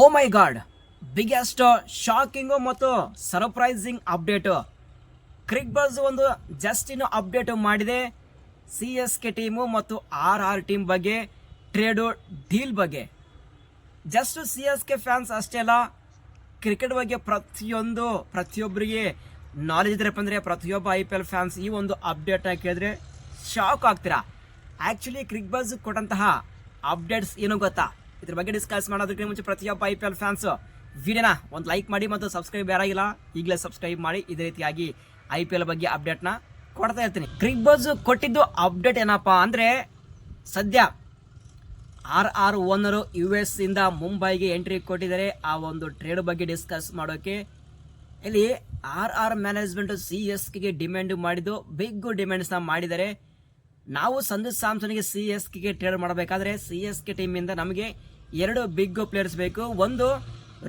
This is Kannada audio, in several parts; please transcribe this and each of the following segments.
O my god biggest shocking ಮತ್ತು ಸರ್ಪ್ರೈಸಿಂಗ್ ಅಪ್ಡೇಟು ಕ್ರಿಕ್ ಬಸ್ ಒಂದು ಜಸ್ಟ್ ಇನ್ನು ಅಪ್ಡೇಟ್ ಮಾಡಿದೆ. ಸಿ ಎಸ್ ಕೆ ಟೀಮು ಮತ್ತು ಆರ್ ಆರ್ ಟೀಮ್ ಬಗ್ಗೆ ಟ್ರೇಡು ಡೀಲ್ ಬಗ್ಗೆ. Just C S K fans ಅಷ್ಟೇ ಅಲ್ಲ ಕ್ರಿಕೆಟ್ ಬಗ್ಗೆ ಪ್ರತಿಯೊಂದು ಪ್ರತಿಯೊಬ್ಬರಿಗೆ ನಾಲೆಜ್ ಇದ್ರಪ್ಪ ಅಂದರೆ ಪ್ರತಿಯೊಬ್ಬ ಐ ಪಿ ಎಲ್ ಫ್ಯಾನ್ಸ್ ಈ ಒಂದು ಅಪ್ಡೇಟ್ ಕೇಳಿದ್ರೆ ಶಾಕ್ ಆಗ್ತೀರಾ? ಆ್ಯಕ್ಚುಲಿ ಕ್ರಿಕ್ ಬಸ್ ಕೊಟ್ಟಂತಹ ಅಪ್ಡೇಟ್ಸ್ ಏನು ಗೊತ್ತಾ? ಇದ್ರ ಬಗ್ಗೆ ಡಿಸ್ಕಸ್ ಮಾಡೋದಕ್ಕೆ ಮುಂಚೆ ಪ್ರತಿಯೊಬ್ಬ ಐ ಪಿ ಎಲ್ ಫ್ಯಾನ್ಸ್ ವಿಡಿಯೋನ ಒಂದು ಲೈಕ್ ಮಾಡಿ ಮತ್ತು ಸಬ್ಸ್ಕ್ರೈಬ್ ಯಾರಾಗಿಲ್ಲ ಈಗಲೇ ಸಬ್ಸ್ಕ್ರೈಬ್ ಮಾಡಿ. ಇದೇ ರೀತಿಯಾಗಿ ಐ ಪಿ ಎಲ್ ಬಗ್ಗೆ ಅಪ್ಡೇಟ್ನ ಕೊಡ್ತಾ ಇರ್ತೀನಿ. ಕ್ರಿಕ್ ಬಸ್ ಕೊಟ್ಟಿದ್ದು ಅಪ್ಡೇಟ್ ಏನಪ್ಪ ಅಂದರೆ, ಸದ್ಯ R R owner U S ಇಂದ ಮುಂಬೈಗೆ ಎಂಟ್ರಿ ಕೊಟ್ಟಿದ್ದಾರೆ. ಆ ಒಂದು ಟ್ರೇಡ್ ಬಗ್ಗೆ ಡಿಸ್ಕಸ್ ಮಾಡೋಕೆ ಇಲ್ಲಿ R R management C S demand ಮಾಡಿದ್ದು ಬಿಗ್ ಡಿಮ್ಯಾಂಡ್ಸ್ನ ಮಾಡಿದ್ದಾರೆ. ನಾವು ಸಂಜು ಸ್ಯಾಮ್ಸನ್ಗೆ ಸಿ ಎಸ್ ಕೆಗೆ ಟ್ರೇಡ್ ಮಾಡಬೇಕಾದ್ರೆ ಸಿ ಎಸ್ ಕೆ ಟೀಮಿಂದ ನಮಗೆ ಎರಡು ಬಿಗ್ ಪ್ಲೇಯರ್ಸ್ ಬೇಕು. ಒಂದು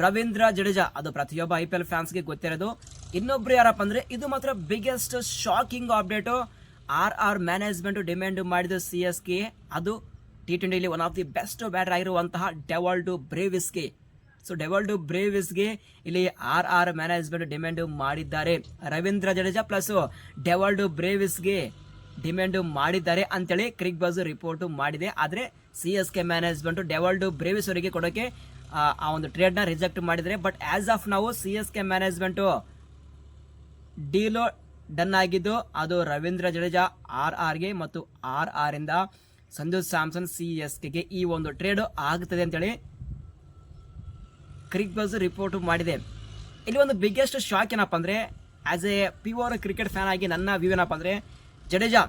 ರವೀಂದ್ರ ಜಡೇಜಾ. ಅದು ಪ್ರತಿಯೊಬ್ಬ ಐ ಪಿ ಎಲ್ ಫ್ಯಾನ್ಸ್ಗೆ ಗೊತ್ತಿರೋದು. ಇನ್ನೊಬ್ರು ಯಾರಪ್ಪ ಅಂದ್ರೆ ಇದು ಮಾತ್ರ biggest shocking update R R management demand ಮಾಡಿದ ಸಿ ಎಸ್ ಕೆ ಅದು T ಟ್ವೆಂಟಿಲಿ one of the best batter ಆಗಿರುವಂತಹ ಡೆವಾಲ್ಡು ಬ್ರೇವಿಸ್ಗೆ ಸೊ ಡೆವಾಲ್ಡು ಬ್ರೇವಿಸ್ಗೆ ಇಲ್ಲಿ ಆರ್ ಆರ್ ಮ್ಯಾನೇಜ್ಮೆಂಟ್ ಡಿಮ್ಯಾಂಡ್ ಮಾಡಿದ್ದಾರೆ. ರವೀಂದ್ರ ಜಡೇಜಾ ಪ್ಲಸ್ ಡೆವಾಲ್ಡು ಬ್ರೇವಿಸ್ಗೆ ಡಿಮ್ಯಾಂಡ್ ಮಾಡಿದ್ದಾರೆ ಅಂತೇಳಿ ಕ್ರಿಕ್ ಬಾಸ್ ರಿಪೋರ್ಟ್ ಮಾಡಿದೆ. ಆದರೆ C S K management Dewald Brevis ಅವರಿಗೆ ಕೊಡೋಕೆ ಆ, ಒಂದು ಟ್ರೇಡ್ನ ರಿಜೆಕ್ಟ್ ಮಾಡಿದರೆ. ಬಟ್ ಆಸ್ ಆಫ್ ನಾವು C S K management deal done ಆಗಿದ್ದು ಅದು ರವೀಂದ್ರ ಜಡೇಜಾ ಆರ್ ಆರ್ಗೆ ಮತ್ತು ಆರ್ ಆರಿಂದ ಸಂಜು ಸ್ಯಾಮ್ಸನ್ ಸಿ ಎಸ್ ಕೆಗೆ ಈ ಒಂದು ಟ್ರೇಡ್ ಆಗ್ತದೆ ಅಂತೇಳಿ ಕ್ರಿಕ್ ಬಸ್ ರಿಪೋರ್ಟ್ ಮಾಡಿದೆ. ಇಲ್ಲಿ ಒಂದು ಬಿಗ್ಗೆಸ್ಟ್ ಶಾಕ್ ಏನಪ್ಪ ಅಂದರೆ as a pure cricket fan ಆಗಿ ನನ್ನ ವ್ಯೂ ಏನಪ್ಪ ಅಂದರೆ ಜಡೇಜಾ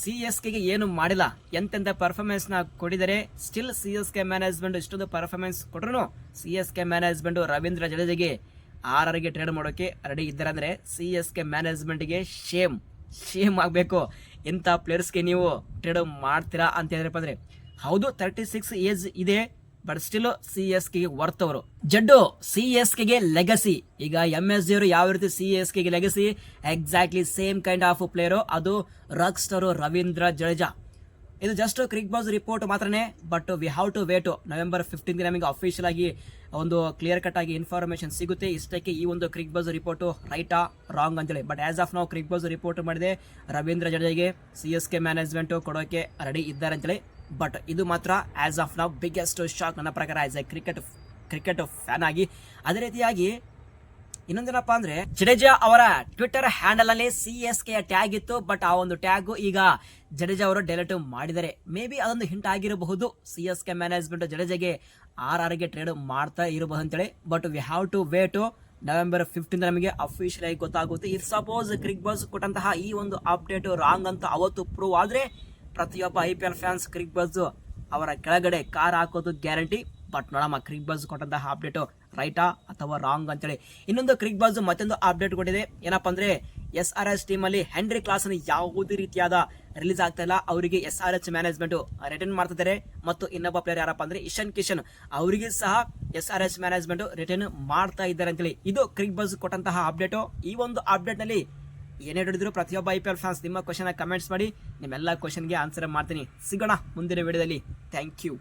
ಸಿ ಎಸ್ ಕೆಗೆ ಏನು ಮಾಡಿಲ್ಲ? ಎಂತೆಂಥ ಪರ್ಫಾರ್ಮೆನ್ಸ್ನ ಕೊಡಿದರೆ still C S K management ಇಷ್ಟೊಂದು ಪರ್ಫಾರ್ಮೆನ್ಸ್ ಕೊಟ್ರು C S K management Ravindra ಜಡೇಜಾಗೆ ಆರರಿಗೆ ಟ್ರೇಡ್ ಮಾಡೋಕ್ಕೆ ರೆಡಿ ಇದ್ದಾರೆ ಅಂದರೆ ಸಿ ಎಸ್ ಕೆ ಮ್ಯಾನೇಜ್ಮೆಂಟ್ಗೆ ಶೇಮ್ ಶೇಮ್ ಆಗಬೇಕು. ಇಂಥ ಪ್ಲೇಯರ್ಸ್ಗೆ ನೀವು ಟ್ರೇಡ್ ಮಾಡ್ತೀರಾ ಅಂತ ಹೇಳಿದ್ರಪ್ಪ ಅಂದರೆ, ಹೌದು ತರ್ಟಿ ಸಿಕ್ಸ್ ಏಜ್ ಇದೆ. ಬಟ್ ಸ್ಟಿಲ್ ಸಿ ಎಸ್ ಕೆಗೆ ವರ್ತ್ ಅವರು ಜಡ್ಡು ಸಿ ಎಸ್ ಕೆಗೆ ಲೆಗಸಿ ಈಗ ಎಂ ಎಸ್ ಯಾವ ರೀತಿ C S ಕೆಗೆ legacy exactly same kind of player ಅದು ರಕ್ ಸ್ಟರು ರವೀಂದ್ರ ಜಡೇಜಾ. ಇದು ಜಸ್ಟ್ ಕ್ರಿಕ್ ಬಾಸ್ ರಿಪೋರ್ಟ್ ಮಾತ್ರನೇ but we have to wait November fifteen ನಮಗೆ ಅಫಿಷಿಯಲ್ ಆಗಿ ಒಂದು ಕ್ಲಿಯರ್ ಕಟ್ ಆಗಿ ಇನ್ಫಾರ್ಮೇಶನ್ ಸಿಗುತ್ತೆ. ಇಷ್ಟಕ್ಕೆ ಈ ಒಂದು ಕ್ರಿಕ್ ಬಾಸ್ ರಿಪೋರ್ಟು ರೈಟಾ ರಾಂಗ್ ಅಂತೇಳಿ. ಬಟ್ ಆಸ್ ಆಫ್ ನಾವು ಕ್ರಿಕ್ ಬಾಸ್ ರಿಪೋರ್ಟ್ ಮಾಡಿದೆ, ರವೀಂದ್ರ ಜಡೇಜಾಗೆ ಸಿ ಎಸ್ ಕೆ ಮ್ಯಾನೇಜ್ಮೆಂಟು ಕೊಡೋಕೆ ರೆಡಿ ಇದ್ದಾರೆ ಅಂತೇಳಿ. ಬಟ್ ಇದು ಮಾತ್ರ ಆ್ಯಸ್ ಆಫ್ ನಾವು ಬಿಗ್ಗೆಸ್ಟ್ ಶಾಕ್ ನನ್ನ ಪ್ರಕಾರ as a cricket cricket fan ಆಗಿ. ಅದೇ ರೀತಿಯಾಗಿ ಇನ್ನೊಂದೇನಪ್ಪ ಅಂದ್ರೆ ಜಡೇಜಾ ಅವರ ಟ್ವಿಟರ್ ಹ್ಯಾಂಡಲ್ ಅಲ್ಲಿ ಸಿ ಎಸ್ ಕೆ ಟ್ಯಾಗ್ ಇತ್ತು ಬಟ್ ಆ ಒಂದು ಟ್ಯಾಗ್ ಈಗ ಜಡೇಜಾ ಅವರು ಡೆಲಿಟ್ ಮಾಡಿದ್ದಾರೆ. ಮೇ ಬಿ ಅದೊಂದು ಹಿಂಟ್ ಆಗಿರಬಹುದು. ಸಿ ಎಸ್ ಕೆ ಮ್ಯಾನೇಜ್ಮೆಂಟ್ ಜಡೇಜಾಗೆ ಆರ್ ಆರ್ಗೆ ಟ್ರೇಡ್ ಮಾಡ್ತಾ ಇರಬಹುದು ಅಂತೇಳಿ. But we have to wait November fifteen ನಮಗೆ ಅಫಿಷಿಯಲ್ ಆಗಿ ಗೊತ್ತಾಗುತ್ತೆ. ಇಫ್ ಸಪೋಸ್ ಕ್ರಿಕ್ ಬಾಸ್ ಕೊಟ್ಟಂತಹ ಈ ಒಂದು ಅಪ್ಡೇಟ್ ರಾಂಗ್ ಅಂತ ಅವತ್ತು ಪ್ರೂವ್ ಆದ್ರೆ ಪ್ರತಿಯೊಬ್ಬ I P L fans Cricbuzz ಅವರ ಕೆಳಗಡೆ ಕಾರ್ ಹಾಕೋದು ಗ್ಯಾರಂಟಿ, ಬಟ್ ನೋಡಮ್ಮ, ಕ್ರಿಕ್ ಬಸ್ ಕೊಟ್ಟಂತಹ ಅಪ್ಡೇಟು ರೈಟಾ ಅಥವಾ ರಾಂಗ್ ಅಂತೇಳಿ. ಇನ್ನೊಂದು ಕ್ರಿಕ್ ಬಸ್ ಮತ್ತೊಂದು ಅಪ್ಡೇಟ್ ಕೊಟ್ಟಿದೆ. ಏನಪ್ಪ ಅಂದ್ರೆ ಎಸ್ ಆರ್ ಎಸ್ ಟೀಮ್ ಅಲ್ಲಿ ಹೆನ್ರಿ ಕ್ಲಾಸ್ ಯಾವುದೇ ರೀತಿಯಾದ ರಿಲೀಸ್ ಆಗ್ತಾ ಅವರಿಗೆ S R H management return ಮಾಡ್ತಿದ್ದಾರೆ. ಮತ್ತು ಇನ್ನೊಬ್ಬ ಪ್ಲೇಯರ್ ಯಾರಪ್ಪ ಅಂದ್ರೆ ಇಶನ್ ಕಿಶನ್ ಅವರಿಗೆ ಸಹ S R H management return ಮಾಡ್ತಾ ಇದ್ದಾರೆ ಅಂತೇಳಿ. ಇದು ಕ್ರಿಕ್ ಬಸ್ ಕೊಟ್ಟಂತಹ ಅಪ್ಡೇಟು ಈ ಒಂದು ಅಪ್ಡೇಟ್ನಲ್ಲಿ ಏನೇ ಹೇಳಿದ್ರು ಪ್ರತಿಯೊಬ್ಬ ಐ ಪಿ ಎಲ್ ಫ್ಯಾನ್ಸ್ ನಿಮ್ಮ ಕ್ವಶನ್ ಕಮೆಂಟ್ಸ್ ಮಾಡಿ, ನಿಮ್ಮೆಲ್ಲ ಕ್ವಶನ್ಗೆ ಆನ್ಸರ್ ಮಾಡ್ತೀನಿ. ಸಿಗೋಣ ಮುಂದಿನ ವಿಡಿಯೋದಲ್ಲಿ ಥ್ಯಾಂಕ್ ಯು